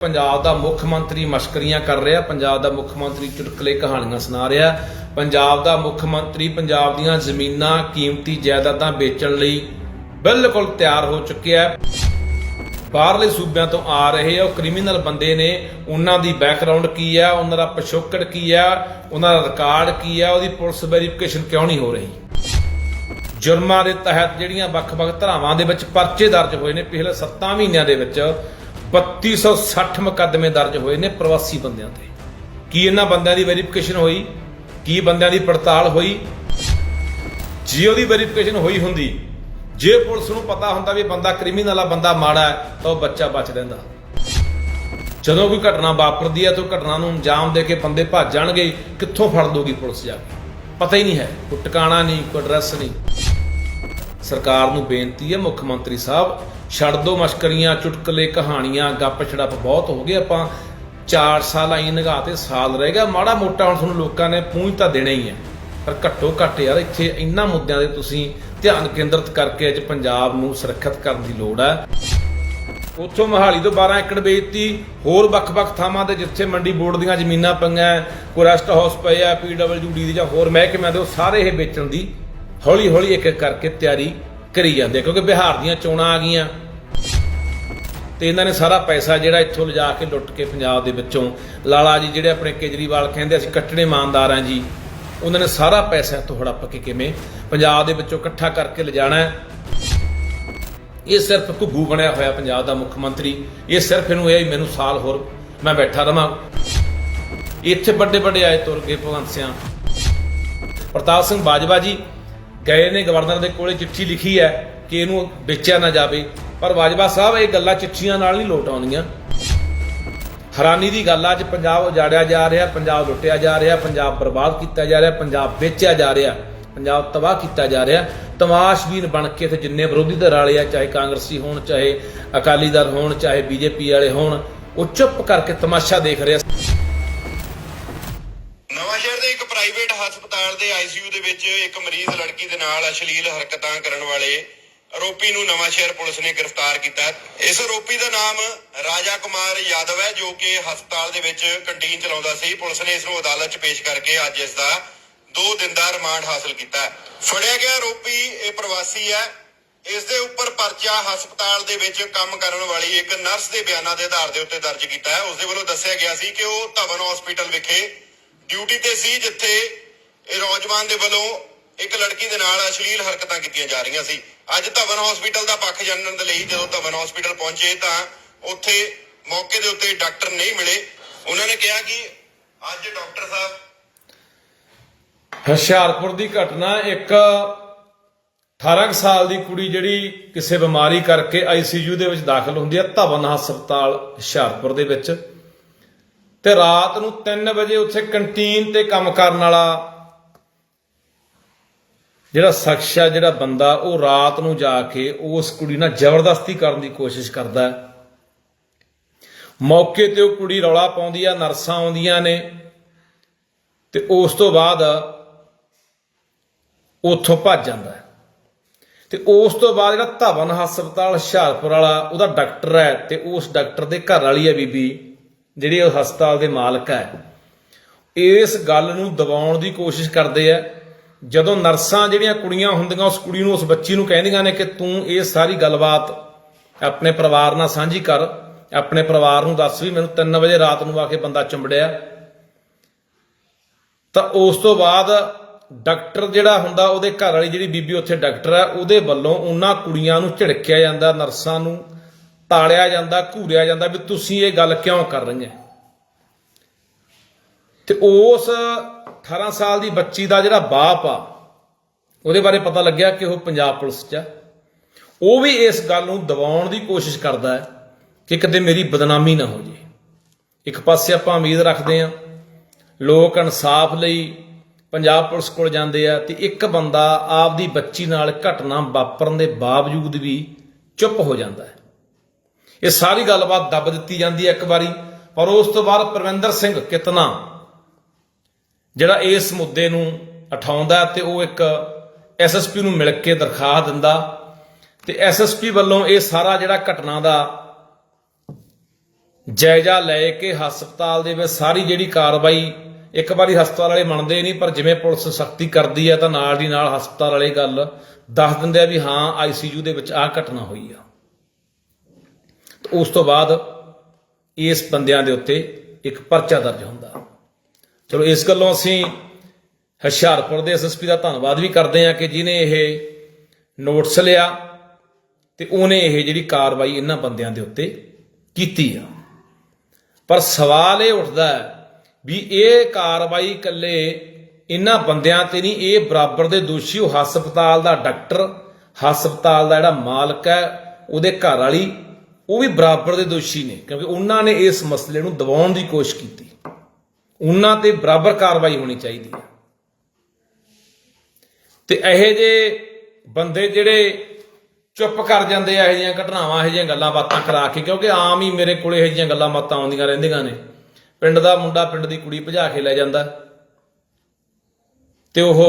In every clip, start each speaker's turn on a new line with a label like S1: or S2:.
S1: ਪੰਜਾਬ ਦਾ ਮੁੱਖ ਮੰਤਰੀ ਮਸ਼ਕਰੀਆਂ ਕਰ ਰਿਹਾ, ਪੰਜਾਬ ਦਾ ਮੁੱਖ ਮੰਤਰੀ ਚੁਟਕਲੇ ਕਹਾਣੀਆਂ ਸੁਣਾ ਰਿਹਾ। ਪੰਜਾਬ ਦਾ ਮੁੱਖ ਮੰਤਰੀ ਪੰਜਾਬ ਦੀਆਂ ਜ਼ਮੀਨਾਂ ਕੀਮਤੀ ਜਾਇਦਾਦਾਂ ਵੇਚਣ ਲਈ ਬਿਲਕੁਲ ਤਿਆਰ ਹੋ ਚੁੱਕਿਆ ਹੈ। ਬਾਹਰਲੇ ਸੂਬਿਆਂ ਤੋਂ ਆ ਰਹੇ ਆ, ਉਹ ਕ੍ਰਿਮੀਨਲ ਬੰਦੇ ਨੇ, ਉਹਨਾਂ ਦੀ ਬੈਕਗ੍ਰਾਉਂਡ ਕੀ ਆ, ਉਹਨਾਂ ਦਾ ਪਿਛੋਕੜ ਕੀ ਆ, ਉਹਨਾਂ ਦਾ ਰਿਕਾਰਡ ਕੀ ਆ, ਉਹਦੀ ਪੁਲਿਸ ਵੈਰੀਫਿਕੇਸ਼ਨ ਕਿਉਂ ਨਹੀਂ ਹੋ ਰਹੀ? ਜੁਰਮਾਂ ਦੇ ਤਹਿਤ ਜਿਹੜੀਆਂ ਵੱਖ-ਵੱਖ ਧਰਾਵਾਂ ਦੇ ਵਿੱਚ ਪਰਚੇ ਦਰਜ ਹੋਏ ਨੇ, ਪਿਛਲੇ 7 ਮਹੀਨਿਆਂ ਦੇ ਵਿੱਚ 3260 ਮੁਕੱਦਮੇ ਦਰਜ ਹੋਏ ਨੇ ਪ੍ਰਵਾਸੀ ਬੰਦਿਆਂ ਤੇ। ਕੀ ਇਹਨਾਂ ਬੰਦਿਆਂ ਦੀ ਵੈਰੀਫਿਕੇਸ਼ਨ ਹੋਈ? ਕੀ ਬੰਦਿਆਂ ਦੀ ਪੜਤਾਲ ਹੋਈ? ਜੇ ਉਹਦੀ ਵੈਰੀਫਿਕੇਸ਼ਨ ਹੋਈ ਹੁੰਦੀ, ਜੇ ਪੁਲਿਸ ਨੂੰ ਪਤਾ ਹੁੰਦਾ ਵੀ ਬੰਦਾ ਕ੍ਰਿਮੀਨਲ ਆ, ਬੰਦਾ ਮਾੜਾ ਹੈ, ਤਾਂ ਉਹ ਬੱਚਾ ਬਚ ਰਹਿੰਦਾ ਜਦੋਂ ਕੋਈ ਘਟਨਾ ਵਾਪਰਦੀ ਹੈ ਤਾਂ ਉਹ ਘਟਨਾ ਨੂੰ ਅੰਜਾਮ ਦੇ ਕੇ ਬੰਦੇ ਭੱਜ ਜਾਣਗੇ, ਕਿੱਥੋਂ ਫੜ ਦੋਗੀ ਪੁਲਿਸ ਜਾ ਕੇ? ਪਤਾ ਹੀ ਨਹੀਂ ਹੈ, ਕੋਈ ਟਿਕਾਣਾ ਨਹੀਂ, ਕੋਈ ਐਡਰੈਸ ਨਹੀਂ। ਸਰਕਾਰ ਨੂੰ ਬੇਨਤੀ ਹੈ, ਮੁੱਖ ਮੰਤਰੀ ਸਾਹਿਬ, ਛੱਡ ਦੋ ਮਸ਼ਕਰੀਆਂ, ਚੁਟਕਲੇ, ਕਹਾਣੀਆਂ, ਗੱਪ ਛੜਪ ਬਹੁਤ ਹੋ ਗਏ ਆਪਾਂ। 4 ਸਾਲ ਆਈ ਨਿਗਾਹ ਤੇ ਸਾਲ ਰਹਿ ਗਿਆ, ਮਾੜਾ ਮੋਟਾ ਹੁਣ ਤੁਹਾਨੂੰ ਲੋਕਾਂ ਨੇ ਪੂੰਝ ਤਾਂ ਦੇਣਾ ਹੀ ਹੈ। ਪਰ ਘੱਟੋ ਘੱਟ ਯਾਰ ਇੱਥੇ ਇੰਨਾ ਮੁੱਦਿਆਂ ਦੇ ਤੁਸੀਂ ਧਿਆਨ ਕੇਂਦਰਿਤ ਕਰਕੇ ਅੱਜ ਪੰਜਾਬ ਨੂੰ ਸੁਰੱਖਿਅਤ ਕਰਨ ਦੀ ਲੋੜ ਹੈ। ਉੱਥੋਂ ਮਹਾਲੀ ਤੋਂ 12 ਏਕੜ ਵੇਚਤੀ ਹੋਰ ਵੱਖ-ਵੱਖ ਥਾਵਾਂ ਤੇ ਜਿੱਥੇ ਮੰਡੀ ਬੋਰਡ ਦੀਆਂ ਜ਼ਮੀਨਾਂ ਪਈਆਂ, ਕੋਈ ਰੈਸਟ ਹਾਊਸ ਪਏ ਆ, ਪੀਡਬਲਯੂਡੀ ਦੀ ਜਾਂ ਹੋਰ ਮਹਿਕਮਿਆਂ ਦੇ, ਉਹ ਸਾਰੇ ਇਹ ਵੇਚਣ ਦੀ ਹੌਲੀ-ਹੌਲੀ ਇੱਕ ਇੱਕ ਕਰਕੇ ਤਿਆਰੀ ਕਰੀ ਜਾਂਦੇ ਆ, ਕਿਉਂਕਿ ਬਿਹਾਰ ਦੀਆਂ ਚੋਣਾਂ ਆ ਗਈਆਂ। ਤੇ ਇਹਨਾਂ ਨੇ ਸਾਰਾ ਪੈਸਾ ਜਿਹੜਾ ਇੱਥੋਂ ਲਿਜਾ ਕੇ ਲੁੱਟ ਕੇ ਪੰਜਾਬ ਦੇ ਵਿੱਚੋਂ ਲਾਲਾ ਜੀ ਜਿਹੜੇ ਆਪਣੇ ਕੇਜਰੀਵਾਲ ਕਹਿੰਦੇ ਅਸੀਂ ਕੱਟਣੇ ਇਮਾਨਦਾਰ ਹਾਂ ਜੀ ਉਹਨਾਂ ਨੇ ਸਾਰਾ ਪੈਸਾ ਇੱਥੋਂ ਹੜੱਪ ਕੇ ਕਿਵੇਂ ਪੰਜਾਬ ਦੇ ਵਿੱਚੋਂ ਇਕੱਠਾ ਕਰਕੇ ਲਿਜਾਣਾ ਇਹ ਸਿਰਫ ਘੁੱਗੂ ਬਣਿਆ ਹੋਇਆ ਪੰਜਾਬ ਦਾ ਮੁੱਖ ਮੰਤਰੀ ਇਹ ਸਿਰਫ ਇਹਨੂੰ ਇਹ ਵੀ ਮੈਨੂੰ ਸਾਲ ਹੋਰ ਮੈਂ ਬੈਠਾ ਰਵਾਂ। ਇੱਥੇ ਵੱਡੇ ਵੱਡੇ ਆਏ ਤੁਰ ਗਏ ਭਗਵੰਤ ਸਿਆਂ। ਪ੍ਰਤਾਪ ਸਿੰਘ ਬਾਜਵਾ ਜੀ ਗਏ ਨੇ ਗਵਰਨਰ ਦੇ ਕੋਲੇ, ਚਿੱਠੀ ਲਿਖੀ ਹੈ ਕਿ ਇਹਨੂੰ ਵੇਚਿਆ ਨਾ ਜਾਵੇ। ਪਰ ਬਾਜਵਾ ਸਾਹਿਬ, ਇਹ ਗੱਲਾਂ ਚਿੱਠੀਆਂ ਨਾਲ ਨਹੀਂ ਲੋਟ ਆਉਂਦੀਆਂ। ਹੈਰਾਨੀ ਦੀ ਗੱਲ ਆ, ਅੱਜ ਪੰਜਾਬ ਉਜਾੜਿਆ ਜਾ ਰਿਹਾ, ਪੰਜਾਬ ਲੁੱਟਿਆ ਜਾ ਰਿਹਾ, ਪੰਜਾਬ ਬਰਬਾਦ ਕੀਤਾ ਜਾ ਰਿਹਾ, ਪੰਜਾਬ ਵੇਚਿਆ ਜਾ ਰਿਹਾ, ਪੰਜਾਬ ਤਬਾਹ ਕੀਤਾ ਜਾ ਰਿਹਾ। ਤਮਾਸ਼ਬੀਨ ਬਣ ਕੇ ਤੇ ਜਿੰਨੇ ਵਿਰੋਧੀ ਧਿਰ ਵਾਲੇ ਆ, ਚਾਹੇ ਕਾਂਗਰਸੀ ਹੋਣ, ਚਾਹੇ ਅਕਾਲੀ ਦਲ ਹੋਣ, ਚਾਹੇ ਬੀਜੇਪੀ ਵਾਲੇ ਹੋਣ, ਉਹ ਚੁੱਪ ਕਰਕੇ ਤਮਾਸ਼ਾ ਦੇਖ ਰਿਹਾ।
S2: ਪ੍ਰਾਈਵੇਟ ਹਸਪਤਾਲ ਦੇ ਆਈਸੀਯੂ ਦੇ ਵਿੱਚ ਇੱਕ ਮਰੀਜ਼ ਲੜਕੀ ਦੇ ਨਾਲ ਅਸ਼ਲੀਲ ਹਰਕਤਾਂ ਕਰਨ ਵਾਲੇ ਆਰੋਪੀ ਨੂੰ ਨਵਾਂਸ਼ਹਿਰ ਪੁਲਿਸ ਨੇ ਗ੍ਰਿਫਤਾਰ ਕੀਤਾ। ਇਸ ਆਰੋਪੀ ਦਾ ਨਾਮ ਰਾਜਾ ਕੁਮਾਰ ਯਾਦਵ ਹੈ, ਜੋ ਕਿ ਹਸਪਤਾਲ ਦੇ ਵਿੱਚ ਕੰਟੀਨ ਚਲਾਉਂਦਾ ਸੀ। ਪੁਲਿਸ ਨੇ ਇਸ ਨੂੰ ਅਦਾਲਤ 'ਚ ਪੇਸ਼ ਕਰਕੇ ਅੱਜ ਇਸ ਦਾ 2 ਦਿਨ ਦਾ ਰਿਮਾਂਡ ਹਾਸਲ ਕੀਤਾ। ਫੜਿਆ ਗਿਆ ਆਰੋਪੀ ਇਹ ਪ੍ਰਵਾਸੀ ਹੈ। ਇਸ ਦੇ ਉੱਪਰ ਪਰਚਾ ਹਸਪਤਾਲ ਦੇ ਵਿੱਚ ਕੰਮ ਕਰਨ ਵਾਲੀ ਇੱਕ ਨਰਸ ਦੇ ਬਿਆਨਾਂ ਦੇ ਆਧਾਰ ਦੇ ਉੱਤੇ ਦਰਜ ਕੀਤਾ ਹੈ। ਉਸ ਦੇ ਵੱਲੋਂ ਦੱਸਿਆ ਗਿਆ ਸੀ ਕਿ ਉਹ ਧਵਨ ਹਸਪੀਟਲ ਵਿਖੇ ਡਿਊਟੀ ਤੇ ਸੀ ਜਿੱਥੇ ਇਹ ਦੇ ਵੱਲੋਂ ਇੱਕ ਲੜਕੀ ਦੇ ਨਾਲ ਅਸ਼ਲੀਲ ਹਰਕਤਾਂ ਕੀਤੀਆਂ ਜਾ ਰਹੀਆਂ ਸੀ। ਅੱਜ ਧਵਨ ਹਸਪੀਟਲ ਦਾ ਪੱਖ ਜਾਣਨ ਦੇ ਲਈ ਜਦੋਂ ਧਵਨ ਹਸਪੀਟਲ ਪਹੁੰਚੇ ਤਾਂ ਉੱਥੇ ਮੌਕੇ ਦੇ ਉੱਤੇ ਡਾਕਟਰ ਨਹੀਂ ਮਿਲੇ। ਉਹਨਾਂ ਨੇ ਕਿਹਾ ਕਿ ਅੱਜ ਡਾਕਟਰ ਸਾਹਿਬ
S1: ਹੁਸ਼ਿਆਰਪੁਰ ਦੀ ਘਟਨਾ ਇੱਕ 18 ਕੁ ਸਾਲ ਦੀ ਕੁੜੀ ਜਿਹੜੀ ਕਿਸੇ ਬਿਮਾਰੀ ਕਰਕੇ ਆਈਸੀਯੂ ਦੇ ਵਿੱਚ ਦਾਖਲ ਹੁੰਦੀ ਹੈ ਧਵਨ ਹਸਪਤਾਲ ਹੁਸ਼ਿਆਰਪੁਰ ਦੇ ਵਿੱਚ। ਤੇ ਰਾਤ ਨੂੰ 3 ਵਜੇ ਉੱਥੇ ਕੰਟੀਨ ਤੇ ਕੰਮ ਕਰਨ ਵਾਲਾ ਜਿਹੜਾ ਸ਼ਖਸ ਆ, ਜਿਹੜਾ ਬੰਦਾ, ਉਹ ਰਾਤ ਨੂੰ ਜਾ ਕੇ ਉਸ ਕੁੜੀ ਨਾਲ ਜ਼ਬਰਦਸਤੀ ਕਰਨ ਦੀ ਕੋਸ਼ਿਸ਼ ਕਰਦਾ ਹੈ। ਮੌਕੇ ਤੇ ਉਹ ਕੁੜੀ ਰੌਲਾ ਪਾਉਂਦੀ ਆ, ਨਰਸਾਂ ਆਉਂਦੀਆਂ ਨੇ ਤੇ ਉਸ ਤੋਂ ਬਾਅਦ ਉੱਥੋਂ ਭੱਜ ਜਾਂਦਾ ਹੈ। ਤੇ ਉਸ ਤੋਂ ਬਾਅਦ ਜਿਹੜਾ ਧਵਨ ਹਸਪਤਾਲ ਹੁਸ਼ਿਆਰਪੁਰ ਵਾਲਾ, ਉਹਦਾ ਡਾਕਟਰ ਹੈ ਤੇ ਉਸ ਡਾਕਟਰ ਦੇ ਘਰ ਵਾਲੀ ਹੈ ਬੀਬੀ। ਜਿਹੜੀ ਉਹ ਹਸਪਤਾਲ ਦੇ ਮਾਲਕ ਹੈ, ਇਸ ਗੱਲ ਨੂੰ ਦਬਾਉਣ ਦੀ ਕੋਸ਼ਿਸ਼ ਕਰਦੇ ਆ। ਜਦੋਂ ਨਰਸਾਂ ਜਿਹੜੀਆਂ ਕੁੜੀਆਂ ਹੁੰਦੀਆਂ, ਉਸ ਕੁੜੀ ਨੂੰ, ਉਸ ਬੱਚੀ ਨੂੰ ਕਹਿੰਦੀਆਂ ਨੇ ਕਿ ਤੂੰ ਇਹ ਸਾਰੀ ਗੱਲਬਾਤ ਆਪਣੇ ਪਰਿਵਾਰ ਨਾਲ ਸਾਂਝੀ ਕਰ। ਆਪਣੇ ਪਰਿਵਾਰ ਨੂੰ ਦੱਸ ਵੀ ਮੈਨੂੰ 3 ਵਜੇ ਰਾਤ ਨੂੰ ਆ ਕੇ ਬੰਦਾ ਚੰਬੜਿਆ। ਤਾਂ ਉਸ ਤੋਂ ਬਾਅਦ ਡਾਕਟਰ ਜਿਹੜਾ ਹੁੰਦਾ, ਉਹਦੇ ਘਰ ਵਾਲੀ ਜਿਹੜੀ ਬੀਬੀ ਉੱਥੇ ਡਾਕਟਰ ਹੈ, ਉਹਦੇ ਵੱਲੋਂ ਉਹਨਾਂ ਕੁੜੀਆਂ ਨੂੰ ਝਿੜਕਿਆ ਜਾਂਦਾ, ਨਰਸਾਂ ਨੂੰ। ਤਾਲਿਆ ਜਾਂਦਾ, ਘੂਰਿਆ ਜਾਂਦਾ ਵੀ ਤੁਸੀਂ ਇਹ ਗੱਲ ਕਿਉਂ ਕਰ ਰਹੀਆਂ? ਤੇ ਉਸ 18 ਸਾਲ ਦੀ ਬੱਚੀ ਦਾ ਜਿਹੜਾ ਬਾਪ ਆ, ਉਹਦੇ ਬਾਰੇ ਪਤਾ ਲੱਗਿਆ ਕਿ ਉਹ ਪੰਜਾਬ ਪੁਲਿਸ 'ਚ ਆ। ਉਹ ਵੀ ਇਸ ਗੱਲ ਨੂੰ ਦਬਾਉਣ ਦੀ ਕੋਸ਼ਿਸ਼ ਕਰਦਾ ਹੈ ਕਿ ਕਦੇ ਮੇਰੀ ਬਦਨਾਮੀ ਨਾ ਹੋ ਜੇ। ਇੱਕ ਪਾਸੇ ਆਪਾਂ ਉਮੀਦ ਰੱਖਦੇ ਹਾਂ, ਲੋਕ ਇਨਸਾਫ ਲਈ ਪੰਜਾਬ ਪੁਲਿਸ ਕੋਲ ਜਾਂਦੇ ਆ ਤੇ ਇੱਕ ਬੰਦਾ ਆਪਦੀ ਬੱਚੀ ਨਾਲ ਘਟਨਾ ਵਾਪਰਨ ਦੇ ਬਾਵਜੂਦ ਵੀ ਚੁੱਪ ਹੋ ਜਾਂਦਾ ਹੈ। ਇਹ ਸਾਰੀ ਗੱਲਬਾਤ ਦੱਬ ਦਿੱਤੀ ਜਾਂਦੀ ਹੈ ਇੱਕ ਵਾਰੀ, ਪਰ ਉਸ ਤੋਂ ਬਾਅਦ ਪ੍ਰਵਿੰਦਰ ਸਿੰਘ ਕਿਤਨਾ? ਜਿਹੜਾ ਇਸ ਮੁੱਦੇ ਨੂੰ ਉਠਾਉਂਦਾ ਤੇ ਉਹ ਇੱਕ ਐਸਐਸਪੀ ਨੂੰ ਮਿਲ ਕੇ ਦਰਖਾਸਤ ਦਿੰਦਾ। ਤੇ ਐਸਐਸਪੀ ਵੱਲੋਂ ਇਹ ਸਾਰਾ ਜਿਹੜਾ ਘਟਨਾ ਦਾ ਜਾਇਜ਼ਾ ਲੈ ਕੇ ਹਸਪਤਾਲ ਦੇ ਵਿੱਚ ਸਾਰੀ ਜਿਹੜੀ ਕਾਰਵਾਈ ਇੱਕ ਵਾਰੀ ਹਸਪਤਾਲ ਵਾਲੇ ਮੰਨਦੇ ਨਹੀਂ, ਪਰ ਜਿਵੇਂ ਪੁਲਿਸ ਸਖਤੀ ਕਰਦੀ ਹੈ ਤਾਂ ਨਾਲ ਦੀ ਨਾਲ ਹਸਪਤਾਲ ਵਾਲੇ ਗੱਲ ਦੱਸ ਦਿੰਦੇ ਆ ਵੀ ਹਾਂ ਆਈਸੀਯੂ ਦੇ ਵਿੱਚ ਆਹ ਘਟਨਾ ਹੋਈ ਆ। ਉਸ ਤੋਂ ਬਾਅਦ ਇਸ ਬੰਦਿਆਂ ਦੇ ਉੱਤੇ ਇੱਕ ਪਰਚਾ ਦਰਜ ਹੁੰਦਾ। ਚਲੋ, ਇਸ ਗੱਲੋਂ ਅਸੀਂ ਹੁਸ਼ਿਆਰਪੁਰ ਦੇ ਐਸਐਸਪੀ ਦਾ ਧੰਨਵਾਦ ਵੀ ਕਰਦੇ ਹਾਂ ਕਿ ਜਿਨੇ ਇਹ ਨੋਟਸ ਲਿਆ ਤੇ ਉਹਨੇ ਇਹ ਜਿਹੜੀ ਕਾਰਵਾਈ ਇਹਨਾਂ ਬੰਦਿਆਂ ਦੇ ਉੱਤੇ ਕੀਤੀ ਆ। ਪਰ ਸਵਾਲ ਇਹ ਉੱਠਦਾ ਹੈ ਵੀ ਇਹ ਕਾਰਵਾਈ ਇਕੱਲੇ ਇਹਨਾਂ ਬੰਦਿਆਂ ਤੇ ਨਹੀਂ, ਇਹ ਬਰਾਬਰ ਦੇ ਦੋਸ਼ੀ, ਉਹ ਹਸਪਤਾਲ ਦਾ ਡਾਕਟਰ, ਹਸਪਤਾਲ ਦਾ ਜਿਹੜਾ ਮਾਲਕ ਹੈ, ਉਹਦੇ ਘਰ ਵਾਲੀ ਉਹ ਵੀ ਬਰਾਬਰ ਦੇ ਦੋਸ਼ੀ ਨੇ, ਕਿਉਂਕਿ ਉਹਨਾਂ ਨੇ ਇਸ ਮਸਲੇ ਨੂੰ ਦਬਾਉਣ ਦੀ ਕੋਸ਼ਿਸ਼ ਕੀਤੀ। ਉਹਨਾਂ ਤੇ ਬਰਾਬਰ ਕਾਰਵਾਈ ਹੋਣੀ ਚਾਹੀਦੀ ਹੈ। ਤੇ ਇਹੋ ਜੇ ਬੰਦੇ ਜਿਹੜੇ ਚੁੱਪ ਕਰ ਜਾਂਦੇ ਆ, ਇਹੋ ਜਿਹੀਆਂ ਘਟਨਾਵਾਂ, ਇਹੋ ਜਿਹੀਆਂ ਗੱਲਾਂ ਬਾਤਾਂ ਕਰਾ ਕੇ, ਕਿਉਂਕਿ ਆਮ ਹੀ ਮੇਰੇ ਕੋਲੇ ਇਹੋ ਜਿਹੀਆਂ ਗੱਲਾਂ ਬਾਤਾਂ ਆਉਂਦੀਆਂ ਰਹਿੰਦੀਆਂ ਨੇ। ਪਿੰਡ ਦਾ ਮੁੰਡਾ ਪਿੰਡ ਦੀ ਕੁੜੀ ਭਜਾ ਕੇ ਲੈ ਜਾਂਦਾ। ਤੇ ਉਹ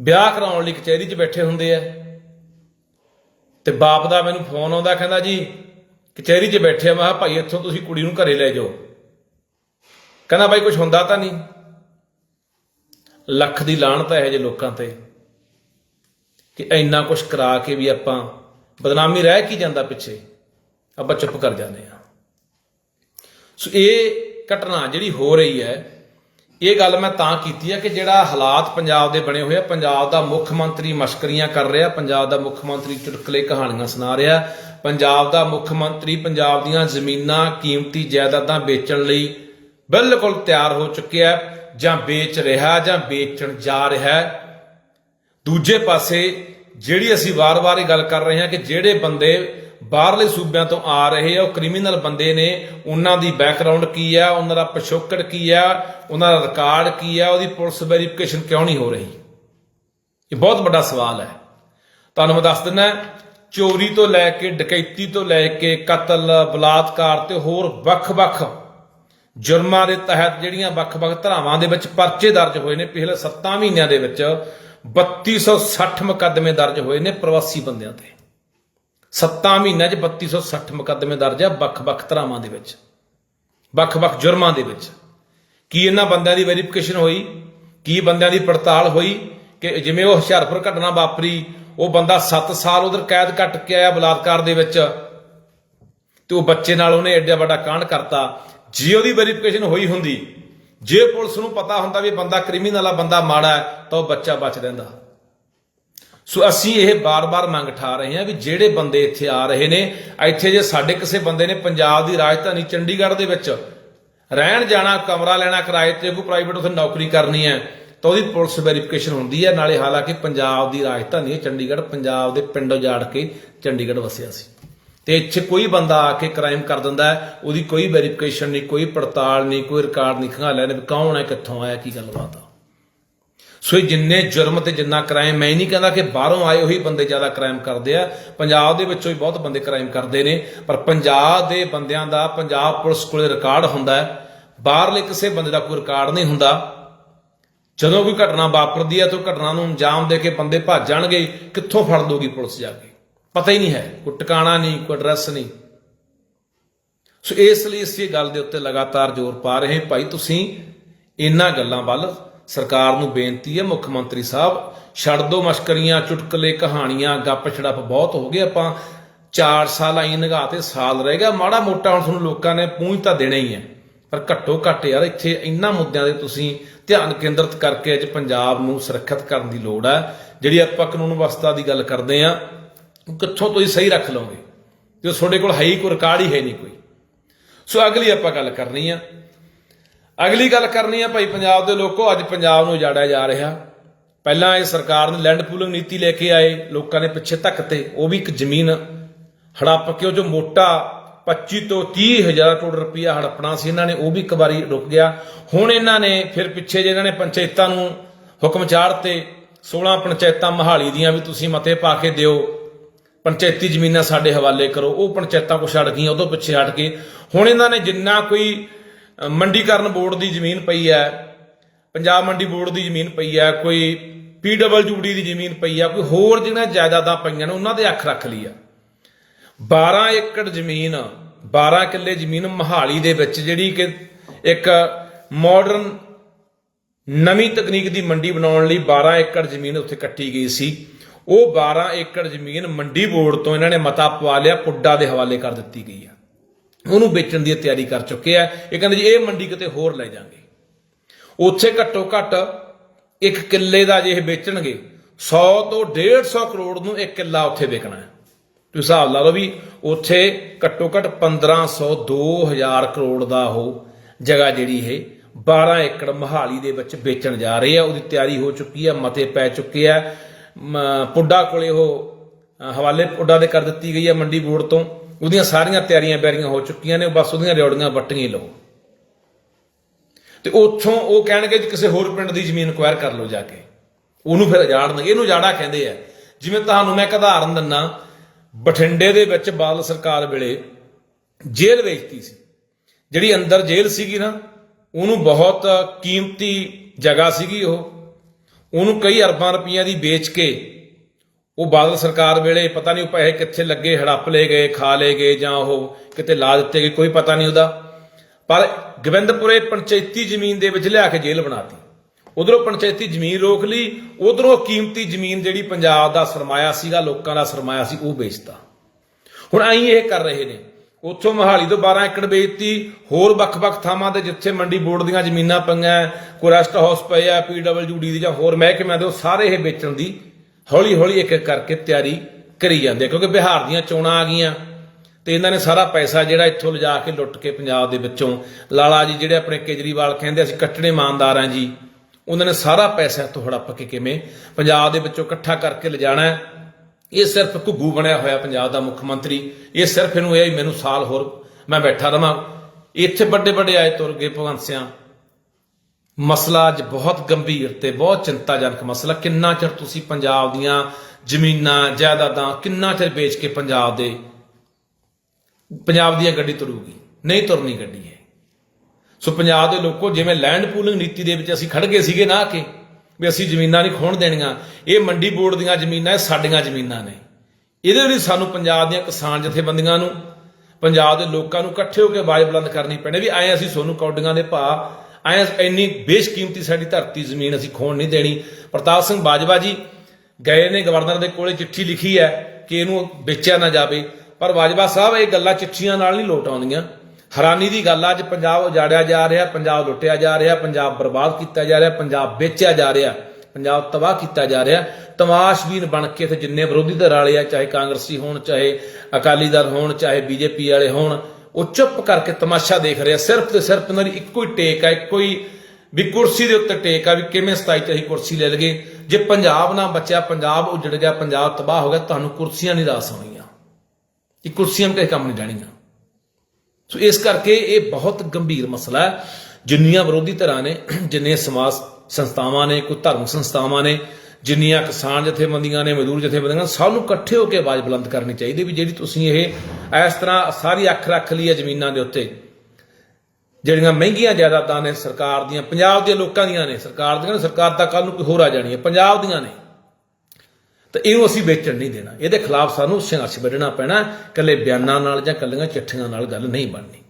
S1: ਵਿਆਹ ਕਰਾਉਣ ਲਈ ਕਚਹਿਰੀ 'ਚ ਬੈਠੇ ਹੁੰਦੇ ਆ। ਤੇ ਬਾਪ ਦਾ ਮੈਨੂੰ ਫੋਨ ਆਉਂਦਾ, ਕਹਿੰਦਾ ਜੀ, ਕਚਹਿਰੀ 'ਚ ਬੈਠਿਆ ਮੈਂ ਕਿਹਾ, ਭਾਈ, ਇੱਥੋਂ ਤੁਸੀਂ ਕੁੜੀ ਨੂੰ ਘਰੇ ਲੈ ਜਾਓ। ਕਹਿੰਦਾ, ਭਾਈ ਕੁਝ ਹੁੰਦਾ ਤਾਂ ਨਹੀਂ? ਲੱਖ ਦੀ ਲਾਹਣਤ ਹੈ ਜੇ ਲੋਕਾਂ ਤੇ ਕਿ ਇੰਨਾ ਕੁਝ ਕਰਾ ਕੇ ਵੀ ਆਪਾਂ ਬਦਨਾਮੀ ਰਹਿ ਕੀ ਜਾਂਦਾ ਪਿੱਛੇ? ਆਪਾਂ ਚੁੱਪ ਕਰ ਜਾਂਦੇ ਆ ਸੋ ਇਹ ਘਟਨਾ ਜਿਹੜੀ ਹੋ ਰਹੀ ਹੈ ਇਹ ਗੱਲ ਮੈਂ ਤਾਂ ਕੀਤੀ ਹੈ ਕਿ ਜਿਹੜਾ ਹਾਲਾਤ ਪੰਜਾਬ ਦੇ ਬਣੇ ਹੋਏ ਆ, ਪੰਜਾਬ ਦਾ ਮੁੱਖ ਮੰਤਰੀ ਮਸ਼ਕਰੀਆਂ ਕਰ ਰਿਹਾ, ਪੰਜਾਬ ਦਾ ਮੁੱਖ ਮੰਤਰੀ ਚੁਟਕਲੇ ਕਹਾਣੀਆਂ ਸੁਣਾ ਰਿਹਾ, ਪੰਜਾਬ ਦਾ ਮੁੱਖ ਮੰਤਰੀ ਪੰਜਾਬ ਦੀਆਂ ਜ਼ਮੀਨਾਂ ਕੀਮਤੀ ਜਾਇਦਾਦਾਂ ਵੇਚਣ ਲਈ ਬਿਲਕੁਲ ਤਿਆਰ ਹੋ ਚੁੱਕਿਆ ਜਾਂ ਵੇਚ ਰਿਹਾ, ਜਾਂ ਵੇਚਣ ਜਾ ਰਿਹਾ ਦੂਜੇ ਪਾਸੇ, ਜਿਹੜੀ ਅਸੀਂ ਵਾਰ-ਵਾਰ ਇਹ ਗੱਲ ਕਰ ਰਹੇ ਹਾਂ ਕਿ ਜਿਹੜੇ ਬੰਦੇ ਬਾਹਰਲੇ ਸੂਬਿਆਂ ਤੋਂ ਆ ਰਹੇ ਆ, ਉਹ ਕ੍ਰਿਮੀਨਲ ਬੰਦੇ ਨੇ, ਉਹਨਾਂ ਦੀ ਬੈਕਗ੍ਰਾਉਂਡ ਕੀ ਆ, ਉਹਨਾਂ ਦਾ ਪਿਛੋਕੜ ਕੀ ਆ, ਉਹਨਾਂ ਦਾ ਰਿਕਾਰਡ ਕੀ ਆ, ਉਹਦੀ ਪੁਲਿਸ ਵੈਰੀਫਿਕੇਸ਼ਨ ਕਿਉਂ ਨਹੀਂ ਹੋ ਰਹੀ? ਇਹ ਬਹੁਤ ਵੱਡਾ ਸਵਾਲ ਹੈ। ਤੁਹਾਨੂੰ ਮੈਂ ਦੱਸ ਦਿੰਦਾ, ਚੋਰੀ ਤੋਂ ਲੈ ਕੇ, ਡਕੈਤੀ ਤੋਂ ਲੈ ਕੇ, ਕਤਲ, ਬਲਾਤਕਾਰ ਤੇ ਹੋਰ ਵੱਖ-ਵੱਖ ਜੁਰਮਾਂ ਦੇ ਤਹਿਤ ਜਿਹੜੀਆਂ ਵੱਖ-ਵੱਖ ਧਰਾਵਾਂ ਦੇ ਵਿੱਚ ਪਰਚੇ ਦਰਜ ਹੋਏ ਨੇ, ਪਿਛਲੇ 7 ਮਹੀਨਿਆਂ ਦੇ ਵਿੱਚ 3260 ਮੁਕੱਦਮੇ ਦਰਜ ਹੋਏ ਨੇ ਪ੍ਰਵਾਸੀ ਬੰਦਿਆਂ ਤੇ। 7 ਮਹੀਨਿਆਂ 'ਚ 3260 ਮੁਕੱਦਮੇ ਦਰਜ ਆ ਵੱਖ-ਵੱਖ ਧਰਾਵਾਂ ਦੇ ਵਿੱਚ। ਵੱਖ-ਵੱਖ ਜੁਰਮਾਂ ਦੇ ਵਿੱਚ। ਕੀ ਇਹਨਾਂ ਬੰਦਿਆਂ ਦੀ ਵੈਰੀਫਿਕੇਸ਼ਨ ਹੋਈ? ਕੀ ਬੰਦਿਆਂ ਦੀ ਪੜਤਾਲ ਹੋਈ? ਕਿ ਜਿਵੇਂ ਉਹ ਹੁਸ਼ਿਆਰਪੁਰ ਘਟਨਾ ਵਾਪਰੀ, ਉਹ ਬੰਦਾ 7 ਸਾਲ ਉਧਰ ਕੈਦ ਕੱਟ ਕੇ ਆਇਆ ਬਲਾਤਕਾਰ ਦੇ ਵਿੱਚ ਤੇ ਉਹ ਬੱਚੇ ਨਾਲ ਉਹਨੇ ਐਡਾ ਵੱਡਾ ਕਾਂਡ ਕਰਤਾ। ਜੇ ਉਹਦੀ ਵੈਰੀਫਿਕੇਸ਼ਨ ਹੋਈ ਹੁੰਦੀ, ਜੇ ਪੁਲਿਸ ਨੂੰ ਪਤਾ ਹੁੰਦਾ ਵੀ ਬੰਦਾ ਕ੍ਰਿਮੀਨਲ ਆ, ਬੰਦਾ ਮਾੜਾ ਹੈ, ਤਾਂ ਉਹ ਬੱਚਾ ਬਚ ਰਹਿੰਦਾ। ਸੋ ਅਸੀਂ ਇਹ ਬਾਰ-ਬਾਰ ਮੰਗ ਠਾ ਰਹੇ ਹਾਂ ਵੀ ਜਿਹੜੇ ਬੰਦੇ ਇੱਥੇ ਆ ਰਹੇ ਨੇ, ਇੱਥੇ ਜੇ ਸਾਡੇ ਕਿਸੇ ਬੰਦੇ ਨੇ ਪੰਜਾਬ ਦੀ ਰਾਜਧਾਨੀ ਚੰਡੀਗੜ੍ਹ ਦੇ ਵਿੱਚ ਰਹਿਣ ਜਾਣਾ, ਕਮਰਾ ਲੈਣਾ, ਕਿਰਾਏ ਤੇ ਕੋਈ ਪ੍ਰਾਈਵੇਟ ਉੱਥੇ ਨੌਕਰੀ ਕਰਨੀ ਹੈ, ਤਾਂ ਉਹਦੀ ਪੁਲਿਸ ਵੈਰੀਫਿਕੇਸ਼ਨ ਹੁੰਦੀ ਹੈ। ਨਾਲੇ ਹਾਲਾਂਕਿ ਪੰਜਾਬ ਦੀ ਰਾਜਧਾਨੀ ਹੈ ਚੰਡੀਗੜ੍ਹ, ਪੰਜਾਬ ਦੇ ਪਿੰਡ ਉਜਾੜ ਕੇ ਚੰਡੀਗੜ੍ਹ ਵਸਿਆ ਸੀ। ਤੇ ਇੱਥੇ ਕੋਈ ਬੰਦਾ ਆ ਕੇ ਕ੍ਰਾਈਮ ਕਰ ਦਿੰਦਾ ਉਹਦੀ ਕੋਈ ਵੈਰੀਫਿਕੇਸ਼ਨ ਨਹੀਂ, ਕੋਈ ਪੜਤਾਲ ਨਹੀਂ, ਕੋਈ ਰਿਕਾਰਡ ਨਹੀਂ, ਖੰਗਾਲਿਆ ਨੇ ਵੀ ਕੌਣ ਹੈ, ਕਿੱਥੋਂ ਆਇਆ, ਕੀ ਗੱਲਬਾਤ ਆ? ਸੋ ਇਹ ਜਿੰਨੇ ਜੁਰਮ ਤੇ ਜਿੰਨਾ ਕ੍ਰਾਈਮ ਮੈਂ ਨਹੀਂ ਕਹਿੰਦਾ ਕਿ ਬਾਹਰੋਂ ਆਏ ਉਹੀ ਬੰਦੇ ਜ਼ਿਆਦਾ ਕ੍ਰਾਈਮ ਕਰਦੇ ਆ। ਪੰਜਾਬ ਦੇ ਵਿੱਚੋਂ ਹੀ ਬਹੁਤ ਬੰਦੇ ਕ੍ਰਾਈਮ ਕਰਦੇ ਨੇ, ਪਰ ਪੰਜਾਬ ਦੇ ਬੰਦਿਆਂ ਦਾ, ਪੰਜਾਬ ਪੁਲਿਸ ਕੋਲੇ ਰਿਕਾਰਡ ਹੁੰਦਾ ਹੈ। ਬਾਹਰਲੇ ਕਿਸੇ ਬੰਦੇ ਦਾ ਕੋਈ ਰਿਕਾਰਡ ਨਹੀਂ ਹੁੰਦਾ। ਜਦੋਂ ਕੋਈ ਘਟਨਾ ਵਾਪਰਦੀ ਹੈ ਤਾਂ ਉਹ ਘਟਨਾ ਨੂੰ ਅੰਜਾਮ ਦੇ ਕੇ ਬੰਦੇ ਭੱਜ ਜਾਣਗੇ, ਕਿੱਥੋਂ ਫੜ ਲੂਗੀ ਪੁਲਿਸ ਜਾ ਕੇ? ਪਤਾ ਹੀ ਨਹੀਂ ਹੈ, ਕੋਈ ਟਿਕਾਣਾ ਨਹੀਂ, ਕੋਈ ਐਡਰੈਸ ਨਹੀਂ। ਸੋ ਇਸ ਲਈ ਅਸੀਂ ਇਹ ਗੱਲ ਦੇ ਉੱਤੇ ਲਗਾਤਾਰ ਜ਼ੋਰ ਪਾ ਰਹੇ ਭਾਈ, ਤੁਸੀਂ ਇਹਨਾਂ ਗੱਲਾਂ ਵੱਲ ਸਰਕਾਰ ਨੂੰ ਬੇਨਤੀ ਹੈ, ਮੁੱਖ ਮੰਤਰੀ ਸਾਹਿਬ, ਛੱਡ ਦੋ ਮਸ਼ਕਰੀਆਂ, ਚੁਟਕਲੇ, ਕਹਾਣੀਆਂ, ਗੱਪ ਛੜਪ ਬਹੁਤ ਹੋ ਗਏ, ਆਪਾਂ 4 ਸਾਲ ਆਈ ਨਿਗਾਹ ਤੇ ਸਾਲ ਰਹਿ ਗਿਆ, ਮਾੜਾ ਮੋਟਾ ਹੁਣ ਤੁਹਾਨੂੰ ਲੋਕਾਂ ਨੇ ਪੂੰਝ ਤਾਂ ਦੇਣਾ ਹੀ ਹੈ। ਪਰ ਘੱਟੋ ਘੱਟ ਯਾਰ, ਇੱਥੇ ਇਹਨਾਂ ਮੁੱਦਿਆਂ ਦੇ ਤੁਸੀਂ ਧਿਆਨ ਕੇਂਦਰਿਤ ਕਰਕੇ ਅੱਜ ਪੰਜਾਬ ਨੂੰ ਸੁਰੱਖਿਅਤ ਕਰਨ ਦੀ ਲੋੜ ਹੈ। ਜਿਹੜੀ ਆਪਾਂ ਕਾਨੂੰਨ ਵਿਵਸਥਾ ਦੀ ਗੱਲ ਕਰਦੇ ਆ ਕਿੱਥੋਂ ਤੁਸੀਂ ਸਹੀ ਰੱਖ ਲਓਗੇ? ਜੇ ਤੁਹਾਡੇ ਕੋਲ ਹੈ ਹੀ ਕੋਈ, ਰਿਕਾਰਡ ਹੀ ਹੈ ਨਹੀਂ ਕੋਈ। ਸੋ ਅਗਲੀ ਆਪਾਂ ਗੱਲ ਕਰਨੀ ਆ। ਅਗਲੀ ਗੱਲ ਕਰਨੀ ਆ ਭਾਈ, ਪੰਜਾਬ ਦੇ ਲੋਕੋ, ਅੱਜ ਪੰਜਾਬ ਨੂੰ ਉਜਾੜਿਆ ਜਾ ਰਿਹਾ। ਪਹਿਲਾਂ ਇਹ ਸਰਕਾਰ ਨੇ ਲੈਂਡ ਪੂਲਿੰਗ ਨੀਤੀ ਲੈ ਕੇ ਆਏ, ਲੋਕਾਂ ਨੇ ਪਿੱਛੇ ਧੱਕ ਤੇ ਉਹ ਵੀ ਇੱਕ ਜ਼ਮੀਨ ਹੜੱਪ ਕੇ, ਉਹ ਜੋ ਮੋਟਾ 25 ਤੋਂ 30 ਹਜ਼ਾਰ ਕਰੋੜ ਰੁਪਇਆ ਹੜੱਪਣਾ ਸੀ, ਇਹਨਾਂ ਨੇ ਉਹ ਵੀ ਇੱਕ ਵਾਰੀ ਰੁਕ ਗਿਆ। ਹੁਣ ਇਹਨਾਂ ਨੇ ਫਿਰ ਪਿੱਛੇ ਜੇ ਇਹਨਾਂ ਨੇ ਪੰਚਾਇਤਾਂ ਨੂੰ ਹੁਕਮ ਚਾੜ ਤੇ 16 ਪੰਚਾਇਤਾਂ ਮਹਾਲੀ ਦੀਆਂ ਵੀ ਤੁਸੀਂ ਮਤੇ ਪਾ ਕੇ ਦਿਓ। ਪੰਚਾਇਤੀ ਜ਼ਮੀਨਾਂ ਸਾਡੇ ਹਵਾਲੇ ਕਰੋ, ਉਹ ਪੰਚਾਇਤਾਂ ਕੁਛ ਛੱਡ ਗਈਆਂ, ਉਦੋਂ ਪਿੱਛੇ ਹਟ ਕੇ ਹੁਣ ਇਹਨਾਂ ਨੇ ਜਿੰਨਾ ਕੋਈ ਮੰਡੀਕਰਨ ਬੋਰਡ ਦੀ ਜ਼ਮੀਨ ਪਈ ਹੈ, ਪੰਜਾਬ ਮੰਡੀ ਬੋਰਡ ਦੀ ਜ਼ਮੀਨ ਪਈ ਹੈ, ਕੋਈ ਪੀਡਬਲਯੂਡੀ ਦੀ ਜ਼ਮੀਨ ਪਈ ਆ ਕੋਈ ਹੋਰ ਜਿਹੜੀਆਂ ਜਾਇਦਾਦਾਂ ਪਈਆਂ ਨੇ, ਉਹਨਾਂ ਦੇ ਅੱਖ ਰੱਖ ਲਈ ਆ। 12 ਏਕੜ ਜ਼ਮੀਨ 12 ਕਿੱਲੇ ਜ਼ਮੀਨ ਮਹਾਲੀ ਦੇ ਵਿੱਚ, ਜਿਹੜੀ ਕਿ ਇੱਕ ਮਾਡਰਨ ਨਵੀਂ ਤਕਨੀਕ ਦੀ ਮੰਡੀ ਬਣਾਉਣ ਲਈ 12 ਏਕੜ ਜ਼ਮੀਨ ਉੱਥੇ ਕੱਟੀ ਗਈ ਸੀ। ਉਹ 12 ਏਕੜ ਜ਼ਮੀਨ ਮੰਡੀ ਬੋਰਡ ਤੋਂ ਇਹਨਾਂ ਨੇ ਮਤਾ ਪਵਾ ਲਿਆ, ਪੁੱਡਾ ਦੇ ਹਵਾਲੇ ਕਰ ਦਿੱਤੀ ਗਈ ਆ। ਉਹਨੂੰ ਵੇਚਣ ਦੀ ਤਿਆਰੀ ਕਰ ਚੁੱਕੇ ਆ। ਇਹ ਕਹਿੰਦੇ ਜੀ ਇਹ ਮੰਡੀ ਕਿਤੇ ਹੋਰ ਲੈ ਜਾਾਂਗੇ। ਉੱਥੇ ਘੱਟੋ ਘੱਟ ਇੱਕ ਕਿੱਲੇ ਦਾ ਜੇ ਇਹ ਵੇਚਣਗੇ 100 ਤੋਂ 150 ਕਰੋੜ ਨੂੰ ਇੱਕ ਕਿੱਲਾ ਉੱਥੇ ਵਿਕਣਾ ਹੈ। ਤੁਸੀਂ ਹਿਸਾਬ ਲਾ ਲਓ ਵੀ ਉੱਥੇ ਘੱਟੋ ਘੱਟ 1500 2000 ਕਰੋੜ ਦਾ ਉਹ ਜਗ੍ਹਾ ਜਿਹੜੀ ਇਹ 12 ਏਕੜ ਮਹਾਲੀ ਦੇ ਵਿੱਚ ਵੇਚਣ ਜਾ ਰਹੇ ਆ। ਉਹਦੀ ਤਿਆਰੀ ਹੋ ਚੁੱਕੀ ਆ ਮਤੇ ਪੈ ਚੁੱਕੇ ਆ। ਮ, ਪੁੱਡਾ ਕੋਲੇ ਉਹ ਹਵਾਲੇ ਪੁੱਡਾ ਦੇ ਕਰ ਦਿੱਤੀ ਗਈ ਆ ਮੰਡੀ ਬੋਰਡ ਤੋਂ। ਉਹਦੀਆਂ ਸਾਰੀਆਂ ਤਿਆਰੀਆਂ ਬੈਰੀਆਂ ਹੋ ਚੁੱਕੀਆਂ ਨੇ, ਬਸ ਉਹਦੀਆਂ ਰਿਓੜੀਆਂ ਵੱਟੀਆਂ ਹੀ ਲਓ। ਤੇ ਉੱਥੋਂ ਉਹ ਕਹਿਣਗੇ ਜੀ ਕਿਸੇ ਹੋਰ ਪਿੰਡ ਦੀ ਜ਼ਮੀਨ ਅਕਵਾਇਰ ਕਰ ਲਓ ਜਾ ਕੇ। ਉਹਨੂੰ ਫਿਰ ਉਜਾੜਨਗੇ ਇਹਨੂੰ ਉਜਾੜਾ ਕਹਿੰਦੇ ਆ। ਜਿਵੇਂ ਤੁਹਾਨੂੰ ਮੈਂ ਇੱਕ ਉਦਾਹਰਨ ਦਿੰਨਾ, ਬਠਿੰਡੇ ਦੇ ਵਿੱਚ ਬਾਦਲ ਸਰਕਾਰ ਵੇਲੇ ਜੇਲ੍ਹ ਵੇਚਤੀ ਸੀ। ਜਿਹੜੀ ਅੰਦਰ ਜੇਲ੍ਹ ਸੀਗੀ ਨਾ, ਉਹਨੂੰ ਬਹੁਤ ਕੀਮਤੀ ਜਗ੍ਹਾ ਸੀਗੀ ਉਹ। ਉਹਨੂੰ ਕਈ ਅਰਬਾਂ ਰੁਪਈਆ ਦੀ ਵੇਚ ਕੇ ਉਹ ਬਾਦਲ ਸਰਕਾਰ ਵੇਲੇ ਪਤਾ ਨਹੀਂ ਉਹ ਪੈਸੇ ਕਿੱਥੇ ਲੱਗੇ, ਹੜੱਪ ਲਏ ਗਏ, ਖਾ ਲਏ ਗਏ ਜਾਂ ਉਹ ਕਿਤੇ ਲਾ ਦਿੱਤੇ ਗਏ, ਕੋਈ ਪਤਾ ਨਹੀਂ ਉਹਦਾ। ਪਰ ਗੋਬਿੰਦਪੁਰੇ ਪੰਚਾਇਤੀ ਜ਼ਮੀਨ ਦੇ ਵਿੱਚ ਲਿਆ ਕੇ ਜੇਲ੍ਹ ਬਣਾਤੀ। ਉਧਰੋਂ ਪੰਚਾਇਤੀ ਜ਼ਮੀਨ ਰੋਕ ਲਈ, ਉਧਰੋਂ ਕੀਮਤੀ ਜ਼ਮੀਨ ਜਿਹੜੀ ਪੰਜਾਬ ਦਾ ਸਰਮਾਇਆ ਸੀਗਾ, ਲੋਕਾਂ ਦਾ ਸਰਮਾਇਆ ਸੀ, ਉਹ ਵੇਚਤਾ। ਹੁਣ ਆਈ ਇਹ ਕਰ ਰਹੇ ਨੇ। ਉੱਥੋਂ ਮਹਾਲੀ ਤੋਂ 12 ਏਕੜ ਵੇਚਤੀ, ਹੋਰ ਵੱਖ-ਵੱਖ ਥਾਵਾਂ ਤੇ ਜਿੱਥੇ ਮੰਡੀ ਬੋਰਡ ਦੀਆਂ ਜ਼ਮੀਨਾਂ ਪਈਆਂ, ਕੋਈ ਰੈਸਟ ਹਾਊਸ ਪਏ ਆ ਪੀਡਬਲਯੂਡੀ ਦੀ ਜਾਂ ਹੋਰ ਮਹਿਕਮਿਆਂ ਦੇ, ਉਹ ਸਾਰੇ ਇਹ ਵੇਚਣ ਦੀ ਹੌਲੀ-ਹੌਲੀ ਇੱਕ ਇੱਕ ਕਰਕੇ ਤਿਆਰੀ ਕਰੀ ਜਾਂਦੇ ਆ। ਕਿਉਂਕਿ ਬਿਹਾਰ ਦੀਆਂ ਚੋਣਾਂ ਆ ਗਈਆਂ ਤੇ ਇਹਨਾਂ ਨੇ ਸਾਰਾ ਪੈਸਾ ਜਿਹੜਾ ਇੱਥੋਂ ਲਿਜਾ ਕੇ ਲੁੱਟ ਕੇ ਪੰਜਾਬ ਦੇ ਵਿੱਚੋਂ, ਲਾਲਾ ਜੀ ਜਿਹੜੇ ਆਪਣੇ ਕੇਜਰੀਵਾਲ ਕਹਿੰਦੇ ਅਸੀਂ ਕੱਟਣੇ ਇਮਾਨਦਾਰ ਆ ਜੀ, ਉਹਨਾਂ ਨੇ ਸਾਰਾ ਪੈਸਾ ਇੱਥੋਂ ਹੜੱਪ ਕੇ ਕਿਵੇਂ ਪੰਜਾਬ ਦੇ ਵਿੱਚੋਂ ਇਕੱਠਾ ਕਰਕੇ ਲਿਜਾਣਾ ਇਹ ਸਿਰਫ ਘੁੱਗੂ ਬਣਿਆ ਹੋਇਆ ਪੰਜਾਬ ਦਾ ਮੁੱਖ ਮੰਤਰੀ, ਇਹ ਸਿਰਫ ਇਹਨੂੰ ਇਹ ਆ ਮੈਨੂੰ ਸਾਲ ਹੋਰ ਮੈਂ ਬੈਠਾ ਰਵਾਂ ਇੱਥੇ ਵੱਡੇ ਵੱਡੇ ਆਏ ਤੁਰ ਗਏ ਭਗਵੰਤ ਸਿੰਘ ਮਸਲਾ ਅੱਜ ਬਹੁਤ ਗੰਭੀਰ ਤੇ ਬਹੁਤ ਚਿੰਤਾਜਨਕ ਮਸਲਾ। ਕਿੰਨਾ ਚਿਰ ਤੁਸੀਂ ਪੰਜਾਬ ਦੀਆਂ ਜ਼ਮੀਨਾਂ, ਜਾਇਦਾਦਾਂ ਕਿੰਨਾ ਚਿਰ ਵੇਚ ਕੇ ਪੰਜਾਬ ਦੇ ਪੰਜਾਬ ਦੀਆਂ ਗੱਡੀ ਤੁਰੂਗੀ? ਨਹੀਂ ਤੁਰਨੀ ਗੱਡੀ ਹੈ। ਸੋ ਪੰਜਾਬ ਦੇ ਲੋਕੋ, ਜਿਵੇਂ ਲੈਂਡ ਪੂਲਿੰਗ ਨੀਤੀ ਦੇ ਵਿੱਚ ਅਸੀਂ ਖੜ ਗਏ ਸੀਗੇ ਨਾ ਕਿ, ਵੀ ਅਸੀਂ ਜ਼ਮੀਨਾਂ ਨਹੀਂ ਖੋਣ ਦੇਣੀਆਂ। ਇਹ ਮੰਡੀ ਬੋਰਡ ਦੀਆਂ ਜ਼ਮੀਨਾਂ, ਇਹ ਸਾਡੀਆਂ ਜ਼ਮੀਨਾਂ ਨੇ। ਇਹਦੇ ਲਈ ਸਾਨੂੰ ਪੰਜਾਬ ਦੀਆਂ ਕਿਸਾਨ ਜਥੇਬੰਦੀਆਂ ਨੂੰ, ਪੰਜਾਬ ਦੇ ਲੋਕਾਂ ਨੂੰ ਇਕੱਠੇ ਹੋ ਕੇ ਆਵਾਜ਼ ਬੁਲੰਦ ਕਰਨੀ ਪੈਣੀ, ਵੀ ਐਂ ਅਸੀਂ ਸੋਨੂੰ ਕੌਡੀਆਂ ਦੇ ਭਾਅ ਐਂ ਇੰਨੀ ਬੇਸ਼ਕੀਮਤੀ ਸਾਡੀ ਧਰਤੀ ਜ਼ਮੀਨ ਅਸੀਂ ਖੋਣ ਨਹੀਂ ਦੇਣੀ। ਪ੍ਰਤਾਪ ਸਿੰਘ ਬਾਜਵਾ ਜੀ ਗਏ ਨੇ ਗਵਰਨਰ ਦੇ ਕੋਲੇ, ਚਿੱਠੀ ਲਿਖੀ ਹੈ ਕਿ ਇਹਨੂੰ ਵੇਚਿਆ ਨਾ ਜਾਵੇ। ਪਰ ਬਾਜਵਾ ਸਾਹਿਬ, ਇਹ ਗੱਲਾਂ ਚਿੱਠੀਆਂ ਨਾਲ ਨਹੀਂ ਲੋਟ ਆਉਂਦੀਆਂ। ਹੈਰਾਨੀ ਦੀ ਗੱਲ ਆ, ਅੱਜ ਪੰਜਾਬ ਉਜਾੜਿਆ ਜਾ ਰਿਹਾ, ਪੰਜਾਬ ਲੁੱਟਿਆ ਜਾ ਰਿਹਾ, ਪੰਜਾਬ ਬਰਬਾਦ ਕੀਤਾ ਜਾ ਰਿਹਾ, ਪੰਜਾਬ ਵੇਚਿਆ ਜਾ ਰਿਹਾ, ਪੰਜਾਬ ਤਬਾਹ ਕੀਤਾ ਜਾ ਰਿਹਾ। ਤਮਾਸ਼ਬੀਨ ਬਣ ਕੇ ਤੇ ਜਿੰਨੇ ਵਿਰੋਧੀ ਧਿਰ ਵਾਲੇ ਆ, ਚਾਹੇ ਕਾਂਗਰਸੀ ਹੋਣ, ਚਾਹੇ ਅਕਾਲੀ ਦਲ ਹੋਣ, ਚਾਹੇ ਬੀਜੇਪੀ ਵਾਲੇ ਹੋਣ ਉਹ ਚੁੱਪ ਕਰਕੇ ਤਮਾਸ਼ਾ ਦੇਖ ਰਿਹਾ, ਸਿਰਫ ਤੇ ਸਿਰਫ ਉਹਨਾਂ ਦੀ ਇੱਕੋ ਹੀ ਟੇਕ ਆ, ਇੱਕੋ ਹੀ ਵੀ ਕੁਰਸੀ ਦੇ ਉੱਤੇ ਟੇਕ ਆ ਵੀ ਕਿਵੇਂ 27 ਤੇ ਅਸੀਂ ਕੁਰਸੀ ਲੈ ਲਗੇ ਜੇ ਪੰਜਾਬ ਨਾ ਬਚਿਆ, ਪੰਜਾਬ ਉਜੜ ਗਿਆ, ਪੰਜਾਬ ਤਬਾਹ ਹੋ ਗਿਆ, ਤੁਹਾਨੂੰ ਕੁਰਸੀਆਂ ਨਹੀਂ ਰਾਸ ਆਉਣੀਆਂ ਇਹ ਕੁਰਸੀਆਂ ਕਿਸੇ ਕੰਮ ਨਹੀਂ ਜਾਣੀਆਂ ਸੋ ਇਸ ਕਰਕੇ ਇਹ ਬਹੁਤ ਗੰਭੀਰ ਮਸਲਾ ਹੈ। ਜਿੰਨੀਆਂ ਵਿਰੋਧੀ ਧਿਰਾਂ ਨੇ, ਜਿੰਨੇ ਸਮਾਜ ਸੰਸਥਾਵਾਂ ਨੇ, ਕੋਈ ਧਰਮ ਸੰਸਥਾਵਾਂ ਨੇ ਜਿੰਨੀਆਂ ਕਿਸਾਨ ਜਥੇਬੰਦੀਆਂ ਨੇ ਮਜ਼ਦੂਰ ਜਥੇਬੰਦੀਆਂ ਸਭ ਨੂੰ ਇਕੱਠੇ ਹੋ ਕੇ ਆਵਾਜ਼ ਬੁਲੰਦ ਕਰਨੀ ਚਾਹੀਦੀ ਵੀ ਜਿਹੜੀ ਤੁਸੀਂ ਇਹ ਇਸ ਤਰ੍ਹਾਂ ਸਾਰੀ ਅੱਖ ਰੱਖ ਲਈ ਹੈ ਜ਼ਮੀਨਾਂ ਦੇ ਉੱਤੇ। ਜਿਹੜੀਆਂ ਮਹਿੰਗੀਆਂ ਜਾਇਦਾਦਾਂ ਨੇ ਸਰਕਾਰ ਦੀਆਂ ਪੰਜਾਬ ਦੇ ਲੋਕਾਂ ਦੀਆਂ ਨੇ ਸਰਕਾਰ ਦੀਆਂ ਨੇ, ਸਰਕਾਰ ਦਾ ਕੱਲ ਨੂੰ ਕੋਈ ਹੋਰ ਆ ਜਾਣੀ ਹੈ ਪੰਜਾਬ ਦੀਆਂ ਨੇ। ਤਾਂ ਇਹਨੂੰ ਅਸੀਂ ਵੇਚਣ ਨਹੀਂ ਦੇਣਾ। ਇਹਦੇ ਖਿਲਾਫ ਸਾਨੂੰ ਸੰਘਰਸ਼ ਵੱਢਣਾ ਪੈਣਾ ਇਕੱਲੇ ਬਿਆਨਾਂ ਨਾਲ ਜਾਂ ਇਕੱਲੀਆਂ ਚਿੱਠੀਆਂ ਨਾਲ ਗੱਲ ਨਹੀਂ ਬਣਨੀ।